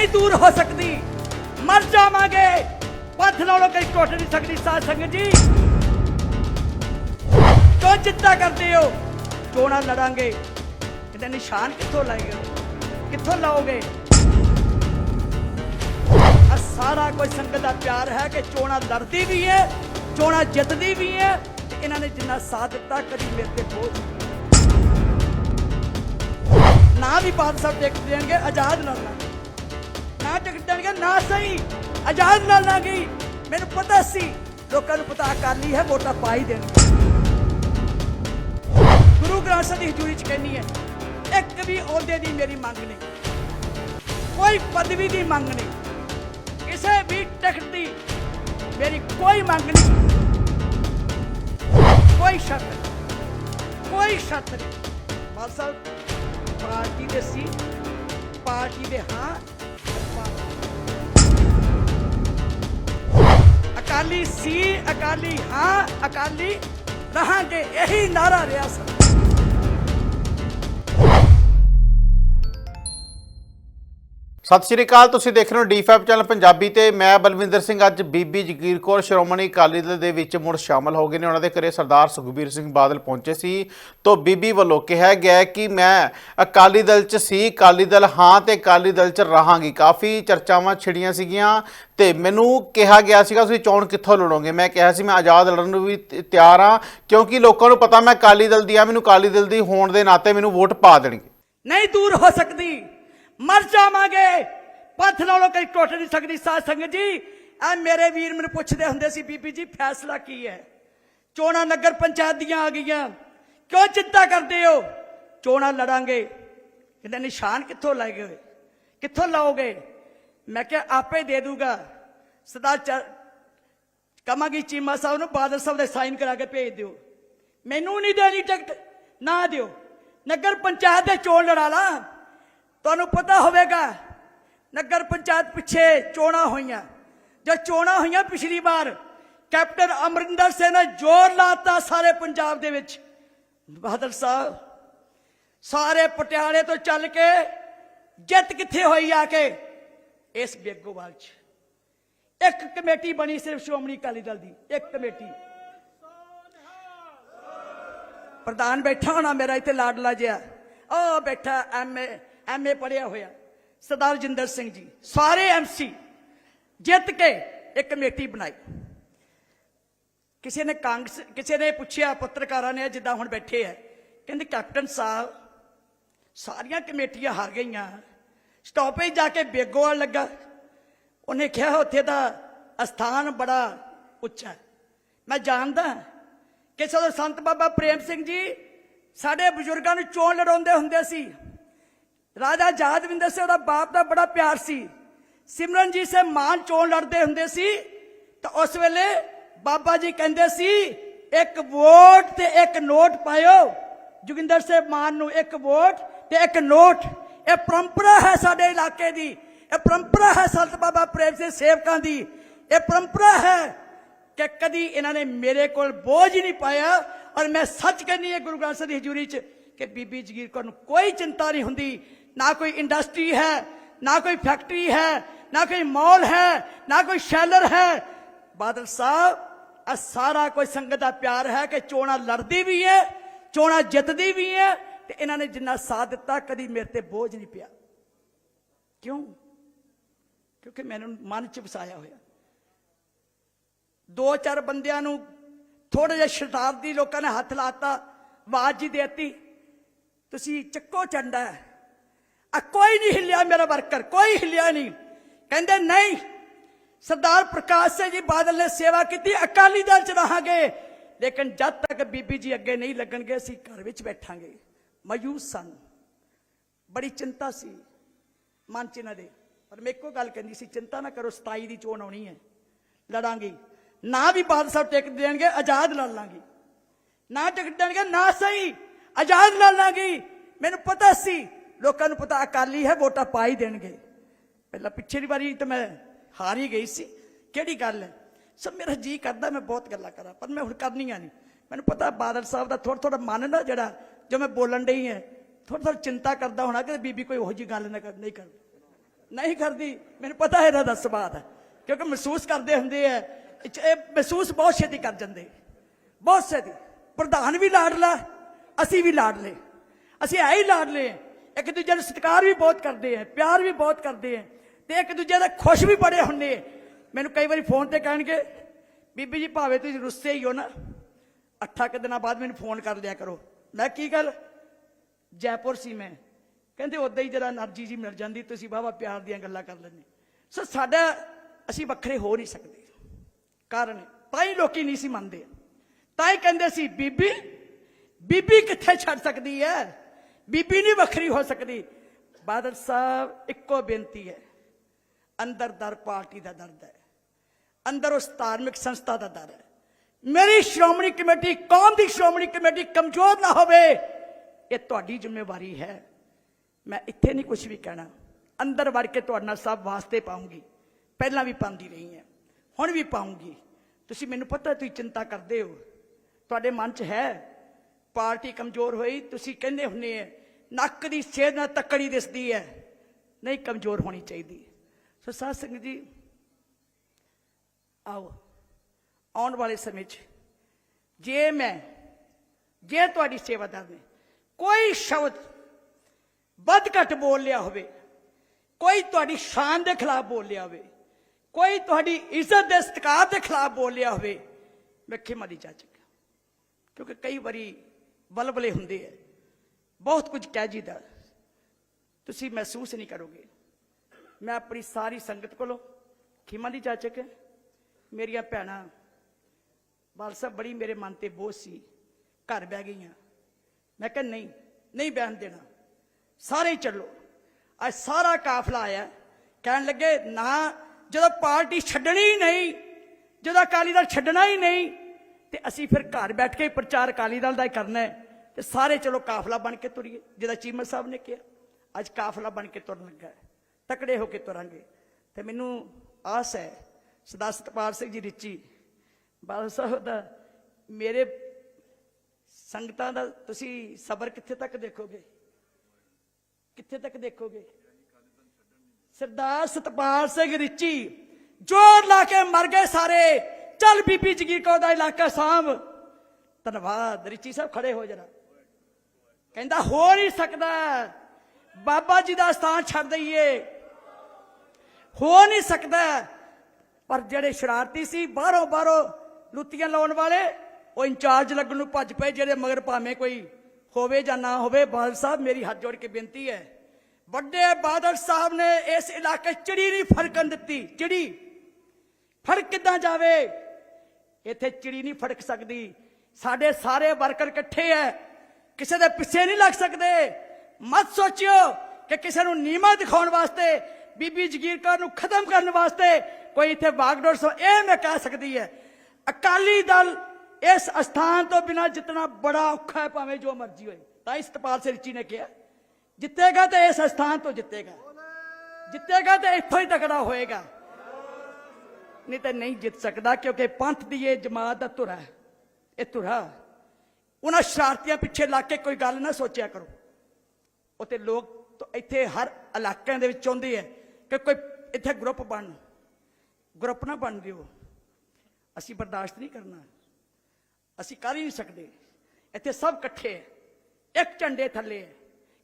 ਨਹੀਂ ਦੂਰ ਹੋ ਸਕਦੀ। ਮਰ ਜਾਵਾਂਗੇ। ਪੰਥ ਨਾਲੋਂ ਕੋਈ ਟੁੱਟ ਨਹੀਂ ਸਕਦੀ ਸਾਧ ਸੰਗਤ ਜੀ। ਕਿਉਂ ਚਿੰਤਾ ਕਰਦੇ ਹੋ? ਚੋਣਾਂ ਲੜਾਂਗੇ? ਇਹਦੇ ਨਿਸ਼ਾਨ ਕਿੱਥੋਂ ਲਾਏਗੇ? ਕਿੱਥੋਂ ਲਾਓਗੇ? ਆ ਸਾਰਾ ਕੋਈ ਸੰਗਤ ਦਾ ਪਿਆਰ ਹੈ ਕਿ ਚੋਣਾਂ ਲੜਦੀ ਵੀ ਹੈ ਚੋਣਾਂ ਜਿੱਤਦੀ ਵੀ ਹੈ, ਤੇ ਇਹਨਾਂ ਨੇ ਜਿੰਨਾ ਸਾਥ ਦਿੱਤਾ ਕਦੀ ਮੇਰੇ ਤੇ ਬੋਝ ਨਾ ਵੀ ਬਾਦ ਦੇਖ ਦੇਣਗੇ ਆਜ਼ਾਦ ਲੜਨਾ ਨਾ ਟਿਕਟ ਦੇਣਗੇ ਨਾ ਸਹੀ ਆਜ਼ਾਦ ਨਾਲ ਨਾ ਗਈ। ਮੈਨੂੰ ਪਤਾ ਸੀ, ਲੋਕਾਂ ਨੂੰ ਪਤਾ ਅਕਾਲੀ ਹੈ, ਵੋਟਾਂ ਪਾ ਹੀ ਦੇਣ ਗੁਰੂ ਗ੍ਰੰਥ ਸਾਹਿਬ ਦੀ ਹਜ਼ੂਰੀ ਚ ਕਹਿੰਨੀ ਹੈ, ਇੱਕ ਵੀ ਅਹੁਦੇ ਦੀ ਮੇਰੀ ਮੰਗ ਨਹੀਂ, ਕੋਈ ਪਦਵੀ ਦੀ ਮੰਗ ਨਹੀਂ, ਕਿਸੇ ਵੀ ਟਿਕਟ ਦੀ ਮੇਰੀ ਕੋਈ ਮੰਗ ਨਹੀਂ। ਕੋਈ ਸ਼ਰਤ ਨਹੀਂ, ਕੋਈ ਸ਼ਰਤ ਨਹੀਂ। ਬਾਦ ਪਾਰਟੀ ਦੇ ਸੀ, ਪਾਰਟੀ ਦੇ ਹਾਂ ਅਕਾਲੀ ਸੀ ਅਕਾਲੀ ਹਾਂ ਅਕਾਲੀ ਰਹਾਂਗੇ ਇਹੀ ਨਾਰਾ ਰਿਹਾ ਸਰ। ਸਤਿ ਸ਼੍ਰੀ ਅਕਾਲ, ਤੁਸੀਂ ਦੇਖ ਰਹੇ ਹੋ ਡੀ5 ਚੈਨਲ ਪੰਜਾਬੀ ਤੇ ਮੈਂ ਬਲਵਿੰਦਰ ਸਿੰਘ ਅੱਜ ਬੀਬੀ ਜਗੀਰ ਕੌਰ ਸ਼੍ਰੋਮਣੀ ਅਕਾਲੀ ਦਲ ਦੇ ਵਿੱਚ ਮੁੜ ਸ਼ਾਮਲ ਹੋ ਗਏ ਨੇ। ਉਹਨਾਂ ਦੇ ਘਰੇ ਸਰਦਾਰ ਸੁਖਬੀਰ ਸਿੰਘ ਬਾਦਲ ਪਹੁੰਚੇ ਸੀ ਤੋਂ ਬੀਬੀ ਵੱਲੋਂ ਕਿਹਾ ਗਿਆ ਕਿ ਮੈਂ ਅਕਾਲੀ ਦਲ 'ਚ ਸੀ, ਅਕਾਲੀ ਦਲ ਹਾਂ ਤੇ ਅਕਾਲੀ ਦਲ 'ਚ ਰਹਾਂਗੀ। ਕਾਫੀ ਚਰਚਾਵਾਂ ਛਿੜੀਆਂ ਸੀਗੀਆਂ ਤੇ ਮੈਨੂੰ ਕਿਹਾ ਗਿਆ ਸੀਗਾ, ਤੁਸੀਂ ਚੋਣ ਕਿੱਥੋਂ ਲੜੋਗੇ? ਮੈਂ ਕਿਹਾ ਸੀ, ਮੈਂ ਆਜ਼ਾਦ ਲੜਨ ਨੂੰ ਵੀ ਤਿਆਰ ਹਾਂ, ਕਿਉਂਕਿ ਲੋਕਾਂ ਨੂੰ ਪਤਾ ਮੈਂ ਅਕਾਲੀ ਦਲ ਦੀ ਆ ਮੈਨੂੰ ਅਕਾਲੀ ਦਲ ਦੀ ਹੋਣ ਦੇ ਨਾਤੇ ਮੈਨੂੰ ਵੋਟ ਪਾ ਦੇਣਗੇ। ਨਹੀਂ ਦੂਰ ਹੋ ਸਕਦੀ। ਮਰ ਜਾਵਾਂਗੇ। ਪੰਥ ਨਾਲੋਂ ਕਈ ਟੁੱਟ ਨਹੀਂ ਸਕਦੀ ਸਾਧ ਸੰਗਤ ਜੀ। ਆ ਮੇਰੇ ਵੀਰ ਮੈਨੂੰ ਪੁੱਛਦੇ ਹੁੰਦੇ ਸੀ, ਬੀਬੀ ਜੀ, ਫੈਸਲਾ ਕੀ ਹੈ? ਚੋਣਾਂ ਨਗਰ ਪੰਚਾਇਤ ਦੀਆਂ ਆ ਗਈਆਂ। ਕਿਉਂ ਚਿੰਤਾ ਕਰਦੇ ਹੋ? ਚੋਣਾਂ ਲੜਾਂਗੇ। ਕਹਿੰਦੇ, ਨਿਸ਼ਾਨ ਕਿੱਥੋਂ ਲਾਏਗੇ ਗਏ? ਕਿੱਥੋਂ ਲਾਓਗੇ? ਮੈਂ ਕਿਹਾ, ਆਪੇ ਦੇ ਦੂਗਾ। ਸਦਾ ਚ- ਕਵਾਂਗੀ ਚੀਮਾ ਸਾਹਿਬ ਨੂੰ, ਬਾਦਲ ਸਾਹਿਬ ਦੇ ਸਾਈਨ ਕਰਾ ਕੇ ਭੇਜ ਦਿਓ। ਮੈਨੂੰ ਨਹੀਂ ਦੇਣੀ ਟਿਕਟ, ਨਾ ਦਿਓ। ਨਗਰ ਪੰਚਾਇਤ ਦੇ ਚੋਣ ਲੜਾ ਲਾ। ਤੁਹਾਨੂੰ ਪਤਾ ਹੋਵੇਗਾ, ਨਗਰ ਪੰਚਾਇਤ ਪਿੱਛੇ ਚੋਣਾਂ ਹੋਈਆਂ। ਜਦ ਚੋਣਾਂ ਹੋਈਆਂ ਪਿਛਲੀ ਵਾਰ, ਕੈਪਟਨ ਅਮਰਿੰਦਰ ਸਿੰਘ ਨੇ ਜ਼ੋਰ ਲਾਤਾ ਸਾਰੇ ਪੰਜਾਬ ਦੇ ਵਿੱਚ। ਬਾਦਲ ਸਾਹਿਬ, ਸਾਰੇ ਪਟਿਆਲੇ ਤੋਂ ਚੱਲ ਕੇ ਜਿੱਤ ਕਿੱਥੇ ਹੋਈ ਆ ਕੇ? ਇਸ ਬੇਗੋਵਾਲ 'ਚ। ਇੱਕ ਕਮੇਟੀ ਬਣੀ ਸਿਰਫ ਸ਼੍ਰੋਮਣੀ ਅਕਾਲੀ ਦਲ ਦੀ, ਇੱਕ ਕਮੇਟੀ। ਪ੍ਰਧਾਨ ਬੈਠਾ ਹੋਣਾ ਮੇਰਾ, ਇੱਥੇ ਲਾਡਲਾ ਜਿਹਾ। ਉਹ ਬੈਠਾ ਐਮਏ ਐਮਏ ਪੜਿਆ ਹੋਇਆ, ਸਰਦਾਰ ਜਿੰਦਰ ਸਿੰਘ ਜੀ, ਸਾਰੇ ਐਮਸੀ ਜਿੱਤ ਕੇ ਇੱਕ ਕਮੇਟੀ ਬਣਾਈ। ਕਿਸੇ ਨੇ ਕਾਂਗਰਸ, ਕਿਸੇ ਨੇ ਪੁੱਛਿਆ ਪੱਤਰਕਾਰਾਂ ਨੇ ਜਿੱਦਾਂ ਹੁਣ ਬੈਠੇ ਆ, ਕਹਿੰਦੇ ਕੈਪਟਨ ਸਾਹਿਬ, ਸਾਰੀਆਂ ਕਮੇਟੀਆਂ ਹਾਰ ਗਈਆਂ ਸਟਾਪੇਜ ਜਾ ਕੇ ਬੇਗੋਆ ਲੱਗਾ। ਉਹਨੇ ਕਿਹਾ ਉੱਥੇ ਦਾ ਅਸਥਾਨ ਬੜਾ ਉੱਚਾ। ਮੈਂ ਜਾਣਦਾ ਕਿ ਜਦੋਂ ਸੰਤ ਬਾਬਾ ਪ੍ਰੇਮ ਸਿੰਘ ਜੀ ਸਾਡੇ ਬਜ਼ੁਰਗਾਂ ਨੂੰ ਚੋਣ ਲੜਾਉਂਦੇ ਹੁੰਦੇ ਸੀ। ਰਾਜਾ ਜਾਦਵਿੰਦਰ ਸਿੰਘ ਉਹਦਾ ਬਾਪ ਦਾ ਬੜਾ ਪਿਆਰ ਸੀ। ਸਿਮਰਨਜੀਤ ਸਿੰਘ ਮਾਨ ਚੋਣ ਲੜਦੇ ਹੁੰਦੇ ਸੀ। ਤਾਂ ਉਸ ਵੇਲੇ ਬਾਬਾ ਜੀ ਕਹਿੰਦੇ ਸੀ, ਇੱਕ ਵੋਟ ਤੇ ਇੱਕ ਨੋਟ ਪਾਇਓ। ਜੋਗਿੰਦਰ ਸਿੰਘ ਮਾਨ ਨੂੰ ਇੱਕ ਵੋਟ ਤੇ ਇੱਕ ਨੋਟ। ਇਹ ਪਰੰਪਰਾ ਹੈ ਸਾਡੇ ਇਲਾਕੇ ਦੀ। ਇਹ ਪਰੰਪਰਾ ਹੈ ਸੰਤ ਬਾਬਾ ਪ੍ਰੇਮ ਸਿੰਘ ਸੇਵਕਾਂ ਦੀ। ਇਹ ਪਰੰਪਰਾ ਹੈ ਕਿ ਕਦੀ ਇਹਨਾਂ ਨੇ ਮੇਰੇ ਕੋਲ ਬੋਝ ਹੀ ਨਹੀਂ ਪਾਇਆ। ਔਰ ਮੈਂ ਸੱਚ ਕਹਿੰਦੀ ਹੈ ਗੁਰੂ ਗ੍ਰੰਥ ਸਾਹਿਬ ਦੀ ਹਜ਼ੂਰੀ 'ਚ ਕਿ ਬੀਬੀ ਜਗੀਰ ਕੌਰ ਨੂੰ ਕੋਈ ਚਿੰਤਾ ਨਹੀਂ ਹੁੰਦੀ, ਨਾ ਕੋਈ ਇੰਡਸਟਰੀ ਹੈ, ਨਾ ਕੋਈ ਫੈਕਟਰੀ ਹੈ, ਨਾ ਕੋਈ ਮਾਲ ਹੈ, ਨਾ ਕੋਈ ਸ਼ੈਲਰ ਹੈ। ਬਾਦਲ ਸਾਹਿਬ ਆ ਸਾਰਾ ਕੋਈ ਸੰਗਤ ਦਾ ਪਿਆਰ ਹੈ ਕਿ ਚੋਣਾਂ ਲੜਦੀ ਵੀ ਹੈ, ਚੋਣਾਂ ਜਿੱਤਦੀ ਵੀ ਹੈ ਤੇ ਇਹਨਾਂ ਨੇ ਜਿੰਨਾ ਸਾਥ ਦਿੱਤਾ, ਕਦੀ ਮੇਰੇ ਤੇ ਬੋਝ ਨਹੀਂ ਪਿਆ। ਕਿਉਂ? ਕਿਉਂਕਿ ਮੈਨੂੰ ਮਨ ਚ ਵਸਾਇਆ ਹੋਇਆ। ਦੋ ਚਾਰ ਬੰਦਿਆਂ ਨੂੰ ਥੋੜਾ ਜਿਹਾ ਸ਼ਤਾਬਦੀ ਲੋਕਾਂ ਨੇ ਹੱਥ ਲਾਤਾ, ਆਵਾਜ਼ ਜੀ ਦੇਤੀ, ਤੁਸੀਂ ਚੱਕੋ ਚੰਡਾ ਆ ਕੋਈ ਨਹੀਂ ਹਿੱਲਿਆ ਮੇਰਾ ਵਰਕਰ, ਕੋਈ ਹਿੱਲਿਆ ਨਹੀਂ। ਕਹਿੰਦੇ, ਨਹੀਂ, ਸਰਦਾਰ ਪ੍ਰਕਾਸ਼ ਸਿੰਘ ਜੀ ਬਾਦਲ ਨੇ ਸੇਵਾ ਕੀਤੀ, ਅਕਾਲੀ ਦਲ ਚ ਰਹਾਂਗੇ। ਲੇਕਿਨ ਜਦ ਤੱਕ ਬੀਬੀ ਜੀ ਅੱਗੇ ਨਹੀਂ ਲੱਗਣਗੇ, ਅਸੀਂ ਘਰ ਵਿੱਚ ਬੈਠਾਂਗੇ। ਮਯੂਸ ਸਨ। ਬੜੀ ਚਿੰਤਾ ਸੀ, ਮਨ ਚ ਇਹਨਾਂ ਦੇ। ਪਰ ਮੈਂ ਇੱਕੋ ਗੱਲ ਕਹਿੰਦੀ ਸੀ, ਚਿੰਤਾ ਨਾ ਕਰੋ 27 ਦੀ ਚੋਣ ਆਉਣੀ ਹੈ। ਲੜਾਂਗੇ। ਨਾ ਵੀ ਬਾਦਲ ਸਾਹਿਬ ਟਿਕਟ ਦੇਣਗੇ, ਆਜ਼ਾਦ ਲੜ ਲਾਂਗੇ। ਨਾ ਟਿਕਟ ਦੇਣਗੇ, ਨਾ ਸਹੀ, ਆਜ਼ਾਦ ਲੜ ਲਾਂਗੀ। ਮੈਨੂੰ ਪਤਾ ਸੀ, ਲੋਕਾਂ ਨੂੰ ਪਤਾ ਅਕਾਲੀ ਹੈ, ਵੋਟਾਂ ਪਾ ਹੀ ਦੇਣਗੇ। ਪਹਿਲਾਂ ਪਿਛਲੀ ਵਾਰੀ ਤਾਂ ਮੈਂ ਹਾਰ ਹੀ ਗਈ ਸੀ। ਕਿਹੜੀ ਗੱਲ ਹੈ? ਸਭ ਮੇਰਾ ਜੀ ਕਰਦਾ, ਮੈਂ ਬਹੁਤ ਗੱਲਾਂ ਕਰਾਂ, ਪਰ ਮੈਂ ਹੁਣ ਕਰਨੀਆਂ ਨਹੀਂ। ਮੈਨੂੰ ਪਤਾ ਬਾਦਲ ਸਾਹਿਬ ਦਾ ਥੋੜਾ ਥੋੜਾ ਮਨ ਨਾ ਜਿਹੜਾ, ਜੋ ਮੈਂ ਬੋਲਣ ਡਈ ਹੈ ਥੋੜਾ ਥੋੜਾ ਚਿੰਤਾ ਕਰਦਾ ਹੋਣਾ ਕਿ ਬੀਬੀ ਕੋਈ ਉਹੋ ਜੀ ਗੱਲ ਨਾ ਕਰ, ਨਹੀਂ ਕਰ ਨਹੀਂ ਕਰਦੀ। ਮੈਨੂੰ ਪਤਾ ਹੈ ਇਹਦਾ ਦਾ ਸੁਭਾਅ ਹੈ ਕਿਉਂਕਿ ਮਹਿਸੂਸ ਕਰਦੇ ਹੁੰਦੇ ਆ ਇਹ ਮਹਿਸੂਸ ਬਹੁਤ ਛੇਤੀ ਕਰ ਜਾਂਦੇ। ਬਹੁਤ ਛੇਤੀ। ਪ੍ਰਧਾਨ ਵੀ ਲਾਡਲਾ ਅਸੀਂ ਵੀ ਲਾਡਲੇ ਅਸੀਂ ਐ ਹੀ ਲਾਡਲੇ ਇੱਕ ਦੂਜੇ ਦਾ ਸਤਿਕਾਰ ਵੀ ਬਹੁਤ ਕਰਦੇ ਆ ਪਿਆਰ ਵੀ ਬਹੁਤ ਕਰਦੇ ਆ ਤੇ ਇੱਕ ਦੂਜੇ ਦਾ ਖੁਸ਼ ਵੀ ਬੜੇ ਹੁੰਨੇ ਮੈਨੂੰ ਕਈ ਵਾਰੀ ਫੋਨ ਤੇ ਕਹਿਣਗੇ, ਬੀਬੀ ਜੀ ਭਾਵੇਂ ਤੁਸੀਂ ਰੁੱਸੇ ਹੀ ਹੋ ਨਾ, ਅੱਠਾ ਕਿ ਦਿਨਾਂ ਬਾਅਦ ਮੈਨੂੰ ਫੋਨ ਕਰ ਲਿਆ ਕਰੋ। ਮੈਂ ਕੀ ਗੱਲ? ਜੈਪੁਰ ਸੀ ਮੈਂ। ਕਹਿੰਦੇ ਉਦਾਂ ਹੀ ਜਰਾ એનર્ਜੀ ਜੀ ਮਿਲ ਜਾਂਦੀ, ਤੁਸੀਂ ਬਾਬਾ ਪਿਆਰ ਦੀਆਂ ਗੱਲਾਂ ਕਰ ਲੈਂਦੇ। ਸੋ ਸਾਡਾ, ਅਸੀਂ ਵੱਖਰੇ ਹੋ ਨਹੀਂ ਸਕਦੇ। ਕਾਰਨ ਤਾਂ ਹੀ ਲੋਕੀ ਨਹੀਂ ਸੀ ਮੰਨਦੇ ਤਾਂ ਹੀ ਕਹਿੰਦੇ ਸੀ ਬੀਬੀ ਬੀਬੀ ਕਿੱਥੇ ਛੱਡ ਸਕਦੀ ਹੈ ਬੀਬੀ ਨਹੀਂ ਵੱਖਰੀ ਹੋ ਸਕਦੀ ਬਾਦਲ ਸਾਹਿਬ ਇੱਕੋ ਬੇਨਤੀ ਹੈ ਅੰਦਰ ਦਰ ਪਾਰਟੀ ਦਾ ਦਰਦ ਹੈ ਅੰਦਰ ਉਸ ਧਾਰਮਿਕ ਸੰਸਥਾ ਦਾ ਦਰ ਹੈ ਮੇਰੀ ਸ਼੍ਰੋਮਣੀ ਕਮੇਟੀ ਕੌਮ ਦੀ ਸ਼੍ਰੋਮਣੀ ਕਮੇਟੀ ਕਮਜ਼ੋਰ ਨਾ ਹੋਵੇ ਇਹ ਤੁਹਾਡੀ ਜ਼ਿੰਮੇਵਾਰੀ ਹੈ ਮੈਂ ਇੱਥੇ ਨਹੀਂ ਕੁਝ ਵੀ ਕਹਿਣਾ ਅੰਦਰ ਵੜ ਕੇ ਤੁਹਾਡੇ ਨਾਲ ਸਭ ਵਾਸਤੇ ਪਾਉਂਗੀ ਪਹਿਲਾਂ ਵੀ ਪਾਉਂਦੀ ਰਹੀ ਹਾਂ ਹੁਣ ਵੀ ਪਾਉਂਗੀ। ਤੁਸੀਂ ਮੈਨੂੰ ਪਤਾ ਤੁਸੀਂ ਚਿੰਤਾ ਕਰਦੇ ਹੋ। ਤੁਹਾਡੇ ਮਨ 'ਚ ਹੈ। ਪਾਰਟੀ ਕਮਜ਼ੋਰ ਹੋਈ, ਤੁਸੀਂ ਕਹਿੰਦੇ ਹੁੰਦੇ ਆ, ਨੱਕ ਦੀ ਸੇਧ ਨਾਲ ਤੱਕੜੀ ਦਿਸਦੀ ਹੈ। ਨਹੀਂ, ਕਮਜ਼ੋਰ ਹੋਣੀ ਚਾਹੀਦੀ। ਸੋ ਸਾਧ ਸੰਗਤ ਜੀ, ਆਓ। ਆਉਣ ਵਾਲੇ ਸਮੇਂ 'ਚ ਜੇ ਮੈਂ, ਜੇ ਤੁਹਾਡੀ ਸੇਵਾਦਾਰ ਨੇ ਕੋਈ ਸ਼ਬਦ ਵੱਧ ਘੱਟ ਬੋਲ ਲਿਆ ਹੋਵੇ, ਕੋਈ ਤੁਹਾਡੀ ਸ਼ਾਨ ਦੇ ਖਿਲਾਫ ਬੋਲ ਲਿਆ ਹੋਵੇ ਕੋਈ ਤੁਹਾਡੀ ਇੱਜ਼ਤ ਦੇ ਸਤਿਕਾਰ ਦੇ ਖਿਲਾਫ ਬੋਲ ਲਿਆ ਹੋਵੇ, ਮੈਂ ਖਿਮਾ ਦੀ ਜਾਚਕ ਕਿਉਂਕਿ ਕਈ ਵਾਰੀ ਬਲਬਲੇ ਹੁੰਦੇ ਆ। ਬਹੁਤ ਕੁਝ ਕਹਿ ਜੀਦਾ। ਤੁਸੀਂ ਮਹਿਸੂਸ ਨਹੀਂ ਕਰੋਗੇ। ਮੈਂ ਆਪਣੀ ਸਾਰੀ ਸੰਗਤ ਕੋਲੋਂ ਖਿਮਾ ਦੀ ਚਾਚਕ ਮੇਰੀਆਂ ਭੈਣਾਂ, ਬਾਲ ਸਾਹਿਬ ਬੜੀ ਮੇਰੇ ਮਨ ਤੇ ਬੋਝ ਸੀ। ਘਰ ਬਹਿ ਗਈਆਂ। ਮੈਂ ਕਿਹਾ, ਨਹੀਂ ਨਹੀਂ ਬਹਿਣ ਦੇਣਾ। ਸਾਰੇ ਚੱਲੋ। ਅੱਜ ਸਾਰਾ ਕਾਫਲਾ ਆਇਆ। ਕਹਿਣ ਲੱਗੇ, ਨਾ ਜਦੋਂ ਪਾਰਟੀ ਛੱਡਣੀ ਹੀ ਨਹੀਂ, ਜਦੋਂ ਅਕਾਲੀ ਦਲ ਛੱਡਣਾ ਹੀ ਨਹੀਂ, ਤੇ ਅਸੀਂ ਫਿਰ ਘਰ ਬੈਠ ਕੇ ਹੀ ਪ੍ਰਚਾਰ ਅਕਾਲੀ ਦਲ ਦਾ ਹੀ ਕਰਨਾ ਹੈ ਤੇ ਸਾਰੇ ਚਲੋ ਕਾਫਲਾ ਬਣ ਕੇ ਤੁਰੀਏ, ਜਿਹਦਾ ਚੀਮਾ ਸਾਹਿਬ ਨੇ ਕਿਹਾ, ਅੱਜ ਕਾਫਲਾ ਬਣ ਕੇ ਤੁਰਨ ਲੱਗਾ ਤਕੜੇ ਹੋ ਕੇ ਤੁਰਾਂਗੇ। ਤੇ ਮੈਨੂੰ ਆਸ ਹੈ, ਸਦਾ ਸਤਪਾਲ ਸਿੰਘ ਜੀ ਰਿਚੀ, ਬਾਦਲ ਸਾਹਿਬ ਦਾ, ਮੇਰੇ ਸੰਗਤਾਂ ਦਾ ਤੁਸੀਂ ਸਬਰ ਕਿੱਥੇ ਤੱਕ ਦੇਖੋਗੇ? ਕਿੱਥੇ ਤੱਕ ਦੇਖੋਗੇ? ਸਰਦਾਰ ਸਤਪਾਲ ਸਿੰਘ ਰਿਚੀ ਜੋਰ ਲਾ ਕੇ ਮਰ ਗਏ ਸਾਰੇ। ਚੱਲ ਬੀਬੀ ਜਗੀਰ ਕੌਰ ਦਾ ਇਲਾਕਾ ਸਾਂਭ। ਧੰਨਵਾਦ, ਰਿਚੀ ਸਾਹਿਬ ਖੜੇ ਹੋ ਜਰਾ। ਕਹਿੰਦਾ ਹੋ ਨਹੀਂ ਸਕਦਾ। ਬਾਬਾ ਜੀ ਦਾ ਸਥਾਨ ਛੱਡ ਦਈਏ। ਹੋ ਨਹੀਂ ਸਕਦਾ। ਪਰ ਜਿਹੜੇ ਸ਼ਰਾਰਤੀ ਸੀ, ਬਾਹਰੋਂ ਬਾਹਰੋਂ ਲੁੱਤੀਆਂ ਲਾਉਣ ਵਾਲੇ, ਉਹ ਇੰਚਾਰਜ ਲੱਗਣ ਨੂੰ ਭੱਜ ਪਏ, ਜਿਹੜੇ ਮਗਰ ਭਾਵੇਂ ਕੋਈ ਹੋਵੇ ਜਾਂ ਨਾ ਹੋਵੇ, ਬਾਦਲ ਸਾਹਿਬ ਮੇਰੀ ਹੱਥ ਜੋੜ ਕੇ ਬੇਨਤੀ ਹੈ। ਵੱਡੇ ਬਾਦਲ ਸਾਹਿਬ ਨੇ ਇਸ ਇਲਾਕੇ ਚਿੜੀ ਨਹੀਂ ਫੜਕਣ ਦਿੱਤੀ। ਚਿੜੀ, ਫੜਕ ਕਿੱਦਾਂ ਜਾਵੇ? ਇੱਥੇ ਚਿੜੀ ਨਹੀਂ ਫੜਕ ਸਕਦੀ। ਸਾਡੇ ਸਾਰੇ ਵਰਕਰ ਇਕੱਠੇ ਐ। ਕਿਸੇ ਦੇ ਪਿੱਛੇ ਨਹੀਂ ਲੱਗ ਸਕਦੇ। ਮਤ ਸੋਚਿਓ ਕਿ ਕਿਸੇ ਨੂੰ ਨੀਮਾ ਦਿਖਾਉਣ ਵਾਸਤੇ, ਬੀਬੀ ਜਗੀਰ ਕੌਰ ਨੂੰ ਖਤਮ ਕਰਨ ਵਾਸਤੇ ਕੋਈ ਇੱਥੇ ਬਾਗਡੋਰ ਸੋ, ਇਹ ਮੈਂ ਕਹਿ ਸਕਦੀ ਹੈ ਅਕਾਲੀ ਦਲ ਇਸ ਅਸਥਾਨ ਤੋਂ ਬਿਨਾ ਜਿਤਨਾ ਬੜਾ ਔਖਾ ਹੈ ਭਾਵੇਂ ਜੋ ਮਰਜ਼ੀ ਹੋਏ। ਤਾਂ ਹੀ ਸਤਪਾਲ ਸਿਰਚੀ ਨੇ ਕਿਹਾ। ਜਿੱਤੇਗਾ ਤੇ ਇਸ ਅਸਥਾਨ ਤੋਂ ਜਿੱਤੇਗਾ। ਜਿੱਤੇਗਾ ਤੇ ਇੱਥੋਂ ਹੀ ਤਕੜਾ ਹੋਏਗਾ। ਨਹੀਂ ਤਾਂ ਨਹੀਂ ਜਿੱਤ ਸਕਦਾ ਕਿਉਂਕਿ ਪੰਥ ਦੀ ਇਹ ਜਮਾਤ ਦਾ ਧੁਰਾ ਹੈ। ਇਹ ਧੁਰਾ। ਉਹਨਾਂ ਸ਼ਰਾਰਤੀਆਂ ਪਿੱਛੇ ਲੱਗ ਕੇ ਕੋਈ ਗੱਲ ਨਾ ਸੋਚਿਆ ਕਰੋ। ਉਹ ਲੋਕ ਇੱਥੇ ਹਰ ਇਲਾਕਿਆਂ ਦੇ ਵਿੱਚ ਚਾਹੁੰਦੇ ਆ ਕਿ ਕੋਈ ਇੱਥੇ ਗਰੁੱਪ ਬਣ। ਗਰੁੱਪ ਨਾ ਬਣ ਦਿਓ। ਅਸੀਂ ਬਰਦਾਸ਼ਤ ਨਹੀਂ ਕਰਨਾ। ਅਸੀਂ ਕਰ ਹੀ ਨਹੀਂ ਸਕਦੇ। ਇੱਥੇ ਸਭ ਇਕੱਠੇ ਹੈ ਇੱਕ ਝੰਡੇ ਥੱਲੇ ਹੈ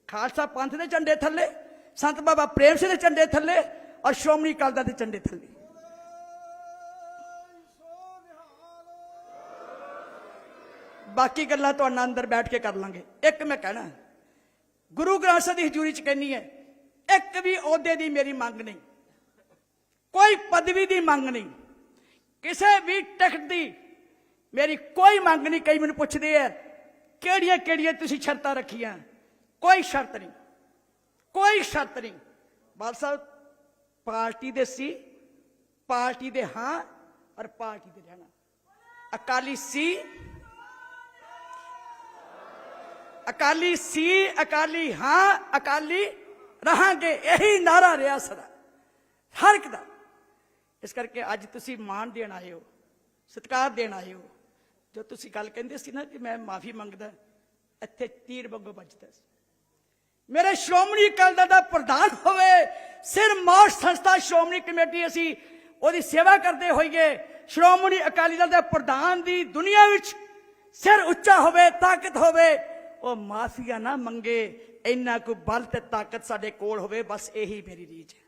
ਖਾਲਸਾ ਪੰਥ ਦੇ ਝੰਡੇ ਥੱਲੇ, ਸੰਤ ਬਾਬਾ ਪ੍ਰੇਮ ਸਿੰਘ ਦੇ ਝੰਡੇ ਥੱਲੇ ਔਰ ਸ਼੍ਰੋਮਣੀ ਅਕਾਲੀ ਦਲ ਦੇ ਝੰਡੇ ਥੱਲੇ। ਬਾਕੀ ਗੱਲਾਂ ਤੁਹਾਡਾ ਅੰਦਰ ਬੈਠ ਕੇ ਕਰ ਲਾਂਗੇ। ਇੱਕ ਮੈਂ ਕਹਿਣਾ, ਗੁਰੂ ਗ੍ਰੰਥ ਸਾਹਿਬ ਦੀ ਹਜ਼ੂਰੀ ਚ ਕਹਿੰਨੀ ਹੈ, ਇੱਕ ਵੀ ਅਹੁਦੇ ਦੀ ਮੇਰੀ ਮੰਗ ਨਹੀਂ, ਕੋਈ ਪਦਵੀ ਦੀ ਮੰਗ ਨਹੀਂ, ਕਿਸੇ ਵੀ ਟਿਕਟ ਦੀ ਮੇਰੀ ਕੋਈ ਮੰਗ ਨਹੀਂ। ਕਈ ਮੈਨੂੰ ਪੁੱਛਦੇ ਆ ਕਿਹੜੀਆਂ ਕਿਹੜੀਆਂ ਤੁਸੀਂ ਸ਼ਰਤਾਂ ਰੱਖੀਆਂ? ਕੋਈ ਸ਼ਰਤ ਨਹੀਂ। ਕੋਈ ਸ਼ਰਤ ਨਹੀਂ। ਬਾਲ ਸਾਹਿਬ, ਪਾਰਟੀ ਦੇ ਸੀ, ਪਾਰਟੀ ਦੇ ਹਾਂ ਔਰ ਪਾਰਟੀ ਦੇ ਰਹਿਣਾ। ਅਕਾਲੀ ਸੀ ਅਕਾਲੀ ਸੀ, ਅਕਾਲੀ ਹਾਂ, ਅਕਾਲੀ ਰਹਾਂਗੇ, ਇਹੀ ਨਾਰਾ ਰਿਹਾ ਸਦਾ, ਹਰ ਇੱਕ ਦਾ। ਇਸ ਕਰਕੇ ਅੱਜ ਤੁਸੀਂ ਮਾਣ ਦੇਣ ਆਏ ਹੋ, ਸਤਿਕਾਰ ਦੇਣ ਆਏ ਹੋ। ਜੋ ਤੁਸੀਂ ਗੱਲ ਕਹਿੰਦੇ ਸੀ ਨਾ ਕਿ ਮੈਂ ਮਾਫੀ ਮੰਗਦਾ, ਇੱਥੇ ਤੀਰ ਵਾਂਗੂ ਵੱਜਦਾ ਸੀ। ਮੇਰੇ ਸ਼੍ਰੋਮਣੀ ਅਕਾਲੀ ਦਲ ਦਾ ਪ੍ਰਧਾਨ ਹੋਵੇ, ਸਿਰ ਮੌਤ ਸੰਸਥਾ ਸ਼੍ਰੋਮਣੀ ਕਮੇਟੀ ਅਸੀਂ ਉਹਦੀ ਸੇਵਾ ਕਰਦੇ ਹੋਈਏ, ਸ਼੍ਰੋਮਣੀ ਅਕਾਲੀ ਦਲ ਦੇ ਪ੍ਰਧਾਨ ਦੀ ਦੁਨੀਆ ਵਿੱਚ ਸਿਰ ਉੱਚਾ ਹੋਵੇ, ਤਾਕਤ ਹੋਵੇ, ਉਹ ਮਾਫੀਆ ਨਾ ਮੰਗੇ, ਇੰਨਾ ਕੋਈ ਬਲ ਤੇ ਤਾਕਤ ਸਾਡੇ ਕੋਲ ਹੋਵੇ, ਬਸ ਇਹੀ ਮੇਰੀ ਰੀਝ ਹੈ।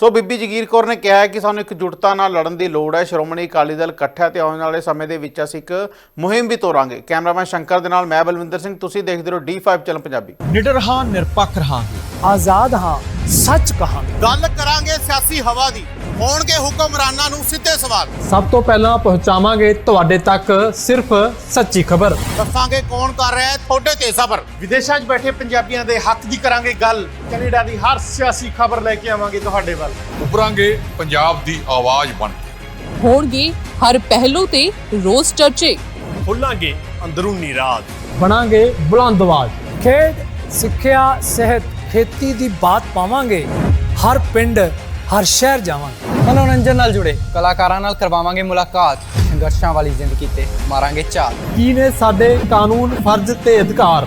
ਸੋ ਬੀਬੀ ਜਗੀਰ ਕੌਰ ਨੇ ਕਿਹਾ ਹੈ ਕਿ ਸਾਨੂੰ ਇਕਜੁੱਟਤਾ ਨਾਲ ਲੜਨ ਦੀ ਲੋੜ ਹੈ। ਸ਼੍ਰੋਮਣੀ ਅਕਾਲੀ ਦਲ ਇਕੱਠਾ ਤੇ ਆਉਣ ਵਾਲੇ ਸਮੇਂ ਦੇ ਵਿੱਚ ਅਸੀਂ ਇੱਕ ਮੁਹਿੰਮ ਵੀ ਤੋਰਾਂਗੇ। ਕੈਮਰਾਮੈਨ ਸ਼ੰਕਰ ਦੇ ਨਾਲ ਮੈਂ ਬਲਵਿੰਦਰ ਸਿੰਘ ਤੁਸੀਂ ਦੇਖਦੇ ਰਹੋ D5 ਚੈਨਲ ਪੰਜਾਬੀ। ਨਿਡਰ ਹਾਂ ਨਿਰਪੱਖ ਰਹਾਂਗੇ। ਆਜ਼ਾਦ ਹਾਂ ਸੱਚ ਕਹਾਂਗੇ। ਗੱਲ ਕਰਾਂਗੇ ਸਿਆਸੀ ਹਵਾ ਦੀ। ਹੋਣਗੇ ਹੁਕਮਰਾਨਾਂ ਨੂੰ ਸਿੱਧੇ ਸਵਾਲ। ਸਭ ਤੋਂ ਪਹਿਲਾਂ ਪਹੁੰਚਾਵਾਂਗੇ ਤੁਹਾਡੇ ਤੱਕ ਸਿਰਫ ਸੱਚੀ ਖਬਰ। ਦੱਸਾਂਗੇ ਕੌਣ ਕਰ ਰਿਹਾ ਹੈ ਤੁਹਾਡੇ ਤੇ ਸਬਰ। ਵਿਦੇਸ਼ਾਂ 'ਚ ਬੈਠੇ ਪੰਜਾਬੀਆਂ ਦੇ ਹੱਕ ਦੀ ਕਰਾਂਗੇ ਗੱਲ। ਕੈਨੇਡਾ ਦੀ ਹਰ ਸਿਆਸੀ ਖਬਰ ਲੈ ਕੇ ਆਵਾਂਗੇ ਤੁਹਾਡੇ ਵੱਲ। ਉਭਰਾਂਗੇ ਪੰਜਾਬ ਦੀ ਆਵਾਜ਼ ਬਣ ਕੇ। ਹੋਣਗੇ ਹਰ ਪਹਿਲੂ ਤੇ ਰੋਜ਼ ਚਰਚੇ। ਖੁੱਲਾਂਗੇ ਅੰਦਰੂਨੀ ਰਾਜ। ਬਣਾਂਗੇ ਬੁਲੰਦ ਆਵਾਜ਼। ਖੇਡ ਸਿੱਖਿਆ ਸਿਹਤ ਖੇਤੀ ਦੀ ਬਾਤ ਪਾਵਾਂਗੇ। ਹਰ ਪਿੰਡ ਹਰ ਸ਼ਹਿਰ ਜਾਵਾਂਗੇ। ਮਨੋਰੰਜਨ ਨਾਲ ਜੁੜੇ ਕਲਾਕਾਰਾਂ ਨਾਲ ਕਰਵਾਵਾਂਗੇ ਮੁਲਾਕਾਤ। ਸੰਘਰਸ਼ਾਂ ਵਾਲੀ ਜ਼ਿੰਦਗੀ ਤੇ ਮਾਰਾਂਗੇ ਝਾਤ ਕੀ ਨੇ ਸਾਡੇ ਕਾਨੂੰਨ ਫਰਜ਼ ਤੇ ਅਧਿਕਾਰ?